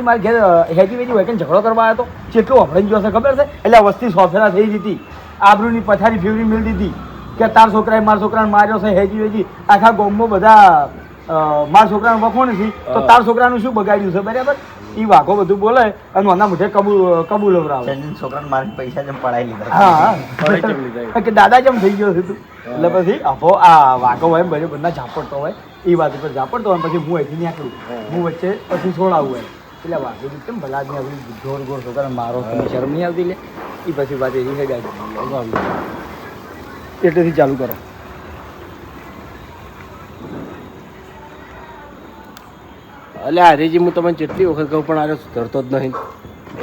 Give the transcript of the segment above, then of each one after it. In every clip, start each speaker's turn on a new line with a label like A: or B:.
A: Veggie મારી ઘેર હેજી veggie હોય કે ઝઘડો કરવા આવ્યો તો કેટલું હમણાં જોશે ખબર છે? એટલે આ વસ્તી સોફેરા થઈ જતી આબરૂની પથારી ફેવરી મિલ દીધી. કે તાર છોકરાએ મારા છોકરાને માર્યો છે હેજી વેજી. આખા ગામમાં બધા મારા છોકરાને વખો નથી. તો તાર છોકરાનું શું બગાડ્યું છે બરાબર? એ વાઘો બધું બોલે અને મને મુઠે કબૂલ કબૂલ
B: અવરાવે. છોકરાને મારી પૈસા જેમ પડાવી લીધા.
A: હા.
C: પડાઈ લીધા?
A: હા કે દાદા જેમ થઈ ગયો છે તું. એટલે પછી અભો આ વાઘો હોય બધે બધા ઝાપડતો હોય. એ વાત ઉપર ઝાપડતો હોય પછી હું અહીંથી નીકળું. હું. વચ્ચે પછી છોડાવું હોય એટલે વાંધો બી કેમ ભલા આવી ગોર ગોર છોકરાને મારો શરમ નહીં આવતી લે. એ પછી વાત એવી છે એટલેથી ચાલુ કરો.
C: અલે હરેજી હું તમને કેટલી વખત કહું પણ આજે સુધરતો જ નહીં.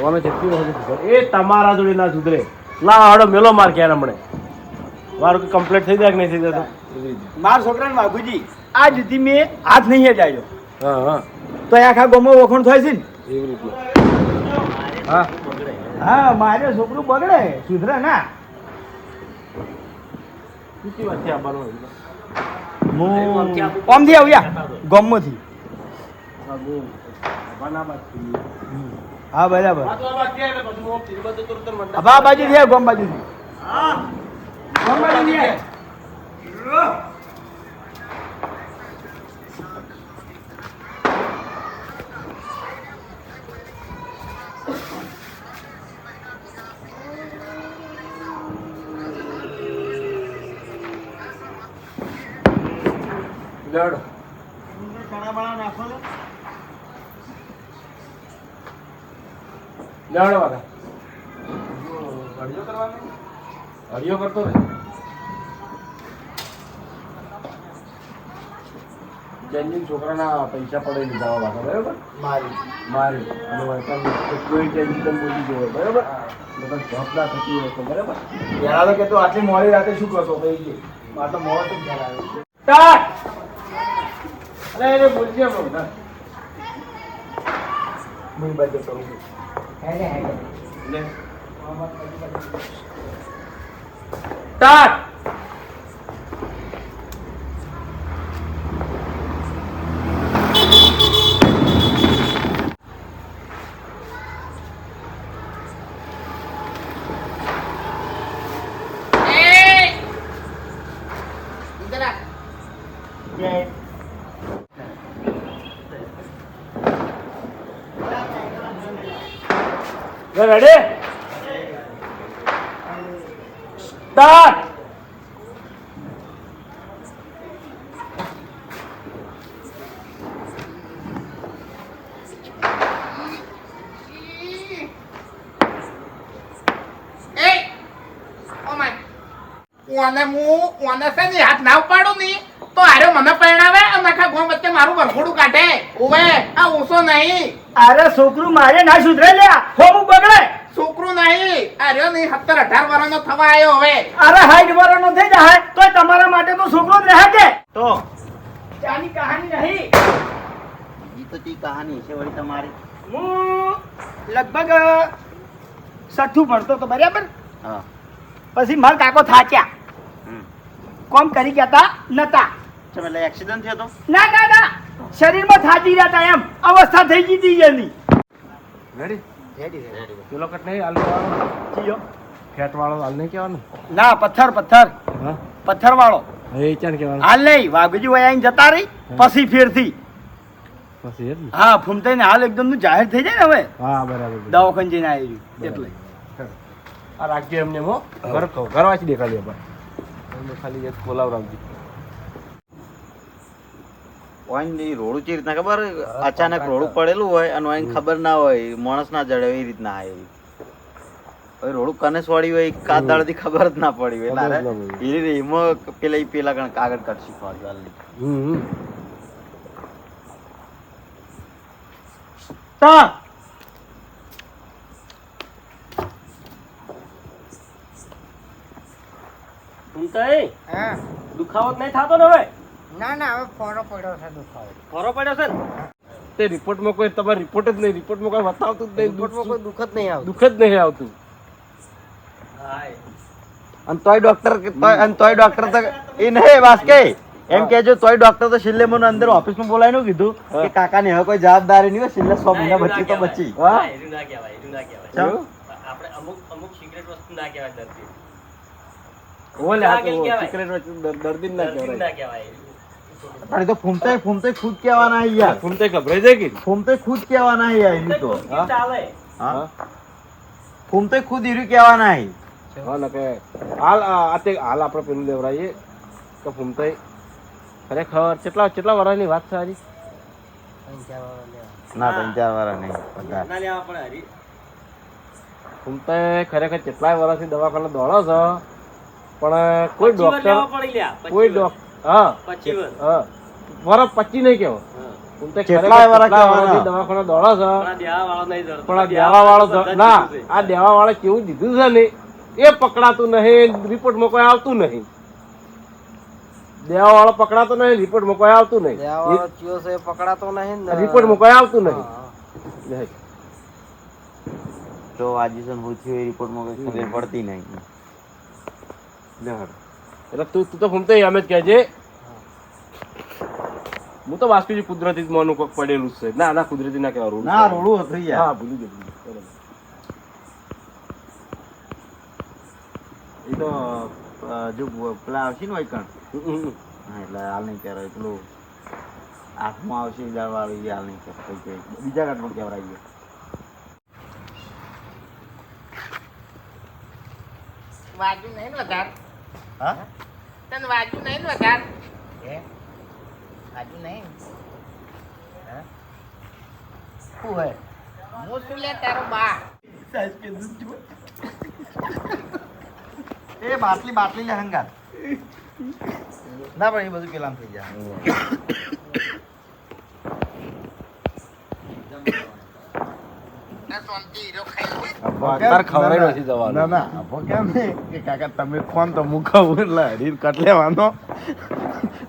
C: અમે જેટલી વખત સુધર એ તમારા જોડે ના સુધરે. ના હડો મેલો માર ક્યારે હમણે? મારું કમ્પ્લીટ થઈ જાય કે નહીં થઈ જતો
A: મારા છોકરાને વાઘુજી આ જુદી મેં હાથ નહીં જાય
C: હા હા.
A: તો આખા ગામમાં વખણ થાય છે ને?
C: એવી રીતે. હા.
A: હા મારે છોકરું બગડે સુધરે ના? ઓમથી આવ્યા ગામમાંથી. હા બરાબર. આ બાજુ થી ગોમ બાજુ થી ગોમ બાજુ
C: લેવડો. લેવડો હરિયો કરતો છોકરાના પૈસા પડે લીધા વાળા બરાબર?
A: મારી.
C: મારી. અને વળતર કોઈ ટેન્શન બોલી ગયો બરાબર? બધા ના થતી હોય તો બરાબર?
A: પેલા તો કહેતો આટલી મોડી રાતે શું કરશો? ભાઈ કે મારે તો મોડો જ આવ્યો
C: અરે બોલજે બધા.
A: હું બાજુ કરું હેડે હેડે
C: લે. સ્ટાર્ટ
D: ઓને હું, ઓને છે ને હાથ ના ઉપાડું તો આર્યો મને પરણાવે અને આખા ગામ વચ્ચે મારું વરઘોડું કાઢે. ઓવે આ ઓછો નહીં.
A: અરે છોકરું મારે ના સુધરે લ્યા. હોમું બગડે.
D: છોકરું નહીં. આર્યો નહીં સત્તર અઢાર વર્ષનો થવા આવ્યો હવે.
A: અરે હાઈટ વાળાનો થઈ જાય. તો તમારા માટે તો છોકરો જ રહે કે?
B: તો?
A: ત્યાંની કહાની નહીં.
B: ઈ તો તી કહાની છે વળી તમારી?
A: હું લગભગ છઠ્ઠું ભણતો તો બરાબર.
B: હા.
A: પછી મારા કાકો થાક્યા
B: હમ.
A: કોમ કરી ગયા તા નતા.
B: એટલે એક્સિડન્ટ થયો તો?
A: ના ના ના. શરીરમાં થાજી રહ્યા હતા એમ. અવસ્થા થઈ ગઈ હતી એની.
C: રેડી પેલો કટ નહીં હાલ વાળો
A: ચિયો?
C: ફેટ વાળો હાલ નહીં કહેવાનું?
A: ના પથ્થર પથ્થર.
C: હા?
A: પથ્થર વાળો
C: એ કહેવાનું.
A: હાલ નહીં વાઘુજી વયા આઈને જતા રહી પછી ફેરથી.
C: પછી
A: હા ફૂમતાઈને હાલ એકદમનું જાહેર થઈ જાય ને હવે.
C: હા બરાબર
A: દવાખાને જઈને આવી એટલે.
C: આ રાખજો એમને હો. ઘર ઘર વાંચી દેખાડી આપણે. ખાલી એક બોલાવ રાખજો.
B: ઓઈન રોડું ચી રીતના ખબર? અચાનક રોડું પડેલું હોય અને ઓઈન ખબર ના હોય માણસ ના જડે એવી રીતના આવે હવે રોડું કનેસ વાળી હોય કાદાળથી ખબર જ ના પડી હોય.
C: ખબર
B: એટલે
C: ના પડી.
B: એ એમાં પેલા પેલા કણ કાગળ કાઢ શીખવાડ્યું હાલ
C: હમ હમ.
D: હા.
C: દુખાવો નહીં થતો ને હવે?
D: ના ના હવે ફોરો પડ્યો છે દુખાવો.
C: ફોરો પડ્યો છે ને? તે રિપોર્ટમાં કોઈ તમારે રિપોર્ટ જ નહીં. રિપોર્ટમાં કોઈ બતાવતું જ નહીં. રિપોર્ટમાં કોઈ
D: દુઃખ જ નહીં આવતું.
C: દુઃખ જ નહીં આવતું.
B: અને તોય ડોક્ટર અને તોય ડોક્ટર તો એ નહીં વાસકે. એમ કેજો તોય ડોક્ટર તો છેલ્લે મને અંદર ઓફિસમાં બોલાવીને કીધું
C: કે
B: કે કાકાની હવે કોઈ જવાબદારી નહીં હોય છેલ્લે સો મહિના બચી તો બચી.
C: હા?
B: ચાલો.
C: ઓલે આ તો
E: ના કહેવાય.
C: secret વસ્તુ દર- દર્દી ના કહેવાય.
B: પણ તો ફૂમતે ફૂમતે ખુદ કહેવાના યાર.
C: ફૂમતે ગભરાઈ જાય કે?
B: ફૂમતે ખુદ કહેવાના યાર એની તો.
C: હા?
B: હા?
C: હા?
B: ખુદ હીરું કહેવાના હી.
C: હા ને કે હાલ આ તે હાલ આપણે પેલું લેવરાઈએ કે ફૂમતે ખરેખર કેટલા કેટલા વર્ષની વાત છે
B: ના ત્રણ ચાર વાળા નહીં બધા.
C: ફૂમતાઈ ખરેખર કેટલાય વર્ષથી દવાખાને દોડો છો પણ કોઈ ડોક્ટર કોઈ ડોક્ટર હા. હા. વરસ પચી નહીં કેવો દવાખાને દોડો છો. પણ આ દેવા વાળો ના આ દેવા વાળા કેવું દીધું છે ને એ પકડાતું નહીં રિપોર્ટમાં કોઈ આવતું નહીં. દેવા વાળો પકડાતો નહીં રિપોર્ટમાં કોઈ આવતું નહીં. રિપોર્ટમાં કોઈ આવતું નહીં.
B: જો વાજીસન હું એ રિપોર્ટમાં કોઈ ખબર પડતી નહીં.
C: એટલે તું તું તો ફૂમતો એમ જ કહેજે હું તો વાસ્તુજી કુદરતી જ મોનું કોક પડેલું છે. ના ના કુદરતી ના કહેવાય
B: ના રોડું હતું યાર
C: હા ભૂલી ગયો ગયો.
B: એ તો જો પેલા આવશે ને વૈકણ? એટલે હાલ નહીં કહેવાય. પેલું આંખમાં આવશે વાળું હાલ નહીં કહેવાય. બીજા કાટમાં કહેવાય
D: વાગ્યું નહીં ને વધાર?
B: હા?
D: તને વાજુ નહીં ને વધાર વાજુ નહીં? શું હે હું શું લે તારો બા?
B: એ બાટલી બાટલી લે હંગાર ના પણ એ બધું પેલામ થઈ જાય.
D: આ શાંતિ હીરો ખાઈ
C: તારે ખવડાવી નથી જવાનું.
F: ના ના. આપો કેમ કે કાકા તમે કોણ તો હું ખાવું એટલે હરીર કટ લેવાનો.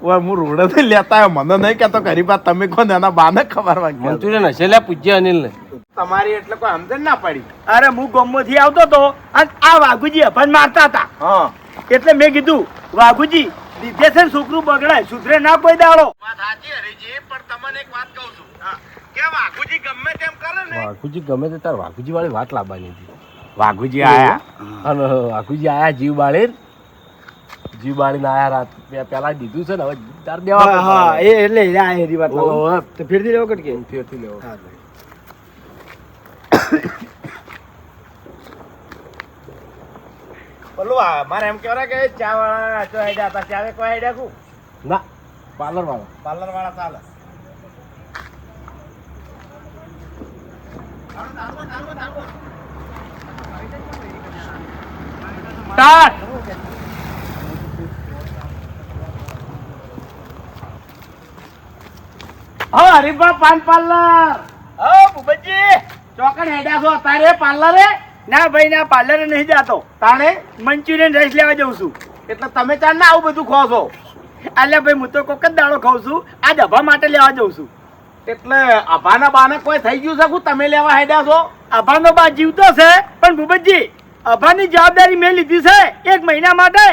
F: ઓય હું રોડે લેતા મને નહીં કહેતો કરી પા તમે કોણ એના બાને ખબર વાંચી
C: મંચુરિયન હશે લે પૂજ્ય અનિલ ને
F: તમારી એટલે કોઈ સમજણ ના પડી.
A: અરે હું ગોમમાંથી આવતો તો અને આ વાઘુજી અભન મારતા હતા.
F: હા.
A: એટલે મેં કીધું વાઘુજી દીધે છે છોકરું બગડાય સુધરે ના કોઈ દાડો.
F: વાત સાચી હરીજી પણ તમને એક વાત કહું છું. વાઘુજી ગમે તેમ કરે ને?
C: વાઘુજી ગમે તે તાર વાઘુજી વાળી વાત લાવવાની હતી.
F: વાઘુજી આયા.
C: અને વાઘુજી આયા જીવ બાળી જીવ બાળીને આયા રાત. પેલા દીધું છે ને હવે તાર દેવા
A: હા એ એટલે આ એરી વાત તો ફેરથી લેવો કટકે
C: ફેરથી લેવો.
F: પેલું મારે એમ કહેવાય કે ચા વાળા ચો હેડ્યા હતા ચાવે કોઈ હેડ્યા કુ
C: ના પાર્લર વાળા
F: પાર્લર વાળા ચાલે.
A: સ્ટાર્ટ! હા હરીફા પાન પાર્લર! હા ભૂપતજી! ચોકડ હેડ્યા છો તારે પાર્લરે? ના ભાઈ ના પાર્લરે નહીં જાતો. તાણે મંચુરિયન રાઈસ લેવા જઉં છું.
F: એટલે તમે ચાર ના આવું બધું ખો છો.
A: એટલે ભાઈ હું તો કોક જ દાડો ખાઉં છું. આ ડબ્બા માટે લેવા જઉં છું.
F: એટલે અભાના બાને કોઈ થઈ ગયું છે કુ તમે લેવા હેડ્યા છો?
A: અભાનો બા જીવતો છે પણ ભૂપતજી અભાની જવાબદારી મેં લીધી છે એક મહિના માટે.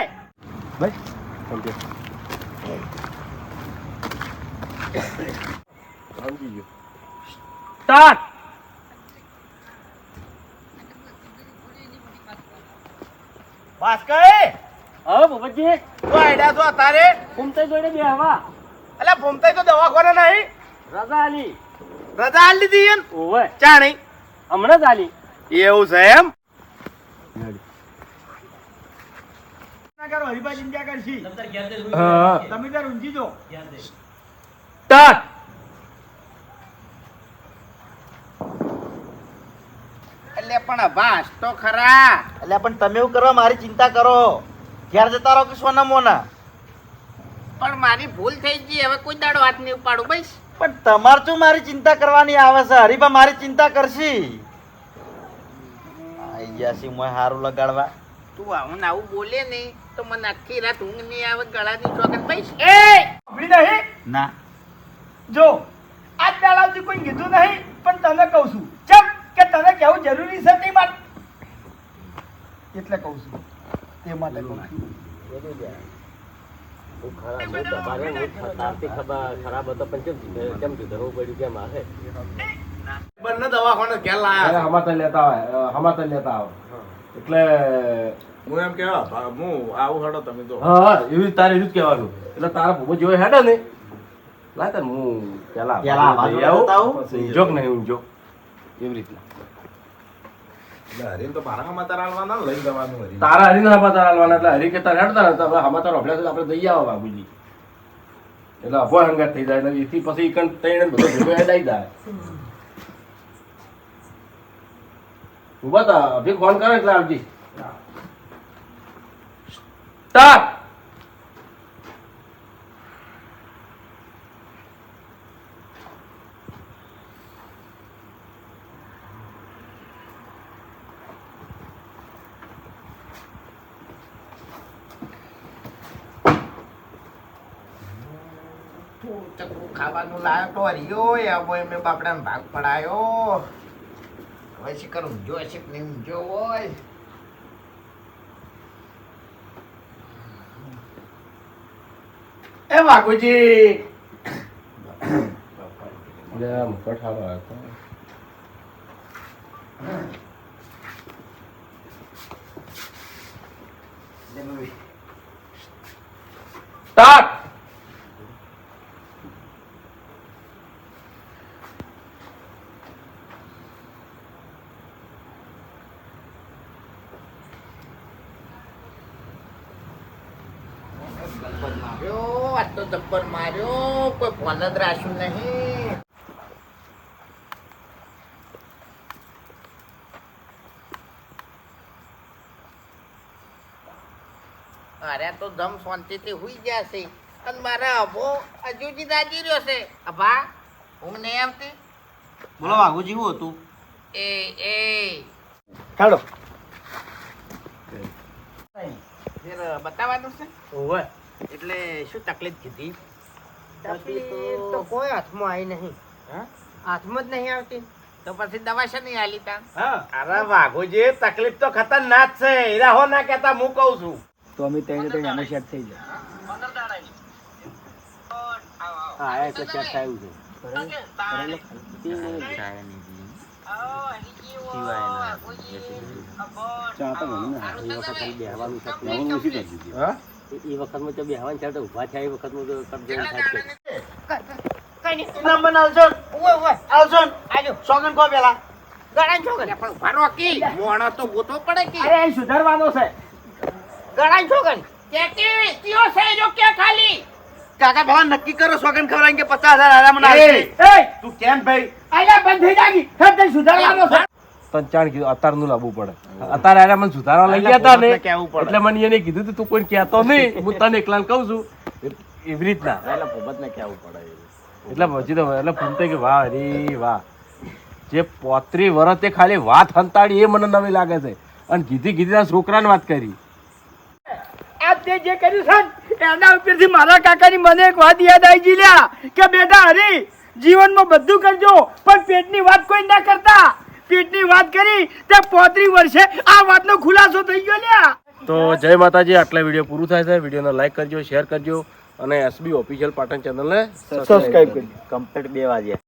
A: સ્ટાર્ટ.
F: ભાસ્કર!
A: હવે ભૂપતજી
F: તો હેડ્યા છો તારે
A: ઘૂમતે જોડે બે હવા
F: એટલે ભૂમતાઈ તો દવાખાને નહીં.
A: રજા આલી.
F: રજા આલી દીધી એમ?
A: ઓવે.
F: ચા નહીં
A: હમણાં જ આલી.
F: એવું છે એમ?
A: કરો
D: પણ ભાસ તો ખરા.
B: એટલે પણ તમે એવું કરવા મારી ચિંતા કરો. ઘેર જતા રહો કે સોના મોના
D: પણ મારી ભૂલ થઈ ગઈ હવે કોઈ દાડો હાથ નહીં ઉપાડું બસ.
B: પણ તમારે શું મારી ચિંતા કરવાની આવે છે? હરીબા મારી ચિંતા કરશી. આઈ જશે મોય હારું લગાડવા.
D: તું આવું ને આવું બોલે નહીં તો મને આખી રાત ઊંઘ નહીં આવે ગળાની ચોકન પૈસ
A: એ! સાંભળી નહીં?
B: ના.
A: જો આજ દાડાથી કોઈ કીધું નહીં પણ તને કહું છું. ચમ કે તને કેવું જરૂરી છે તે માટે એટલે કહું છું તે માટે કહું છું.
F: બંને દવાખાને ઘેર લાયા છે.
C: લેતા આવે હમાતર લેતા આવે. એટલે
F: હું એમ કેવા હું આવું હેડો તમે તો.
C: હા હા એવી તારે એવી જ કહેવાનું. એટલે તારા ભૂગો જેવો હેડે ને લાય તાર હું પેલા એવી રીતના.
F: હરીને તો મારા સમાચાર આલવાના લઈ જવાનું હરી
C: તારા હરીને હમાતાર એટલે હરી કે તારે હેડતા હતા હવે હમાતાર હોભળ્યા આપણે જઈ આવવા બાબુજી. એટલે અભો હંગાત થઈ જાય એટલે એથી પછી ઈકણ તૈણ બધો ભેગો હેડાઈ જાય. ઊભા તા અભી ફોન કરે એટલે આવજી. સ્ટાર્ટ
D: ચકરું ખાવાનું લાયો તો હરિયો આવો એમને બાપડાને ભાગ પડાયો. હવે શી કરું જો છે કે નહીં જો હોય
C: એ બાગુજી મુકટ સારો આવ્યો હતો.
D: માર્યો કોઈ ફોન જ રાખ્યું નહીં અરે તો ધમ શાંતિથી હુઈ જશે છે. અને મારા અભો હજુજી દાજી રહ્યો છે. અભા હું નહીં આવતી?
B: બોલો વાઘુજી શું હતું?
D: એ એ.
A: ચાલો.
D: બતાવવાનું છે?
C: ઓવે
D: એટલે શું તકલીફ કીધી?
E: તકલીફ તો કોઈ હાથમાં આવી નહીં. હાથમાં જ નહીં આવતી.
D: તો પછી દવા છે નહીં આલી તા?
C: અરે વાઘુજી તકલીફ તો ખતરનાક છે. એરા હો ના કેતા હું કહું છું.
A: તો અમે ત્રણે ત્રણ અમે સેટ થઈ જાય
C: હા એટલે ચેક થયું છે.
F: ચા તો બેહવાનું હા?
C: એ વખતમાં તો બેહવાનું છે તો ઊભા થયા એ વખતમાં તો કબજે થાય
E: કઈ નહીં.
B: નામ બનાવજો
E: ઓય ઓય
B: આવજો.
E: આજો
B: સોગન કો પેલા.
E: ગળાન છો
D: અરે પણ ઊભા કી. મોણો તો ગોતો પડે કી.
A: અરે સુધારવાનો છે.
E: ગણાય છો કઈ
D: કે કે કયો છે જો કે ખાલી?
B: કાકા ભાવ નક્કી કરો સોગન ખવડાવીને કે પચાસ હજાર આરામ ના
A: એ!
C: તું કેમ ભાઈ?
A: અલ્યા બંધ થઈ જાગી. હે તને સુધારવાનો છે.
C: તને ચાણ કીધું અતારનું લાવવું પડે. અતારે આરે મને સુધારવા લઈ ગયા હતા ને.
F: એટલે કહેવું પડે.
C: એટલે મને એને કીધું તું તું કોઈ કહેતો નહીં. હું તને એકલા કહું છું. એવી રીતના.
F: એટલે ભૂપતને કહેવું પડે
C: એટલે પછી તો એટલે પૂનતે કે વાહ રે વાહ. જે પોત્રી વરસ તે ખાલી વાત હંતાડી એ મને નવી લાગે છે. અને કીધી કીધી છોકરાને વાત કરી.
A: આ તે જે કર્યું છે એના ઉપરથી મારા કાકાની મને એક વાત યાદ આવી ગઈ લ્યા કે બેટા હરી જીવનમાં બધું કરજો પણ પેટની વાત કોઈ ના કરતા. પેટની વાત કરી તે પોત્રી વર્ષે આ વાતનો ખુલાસો થઈ ગયો લ્યા.
C: તો જય માતાજી આટલા વીડિયો પૂરું થાય છે. વિડીયોને લાઈક કરજો શેર કરજો અને એસબી ઓફિશિયલ પાટણ ચેનલને
A: સબસ્ક્રાઇબ કરજો.
B: કમ્પ્લીટ બે વાગ્યા.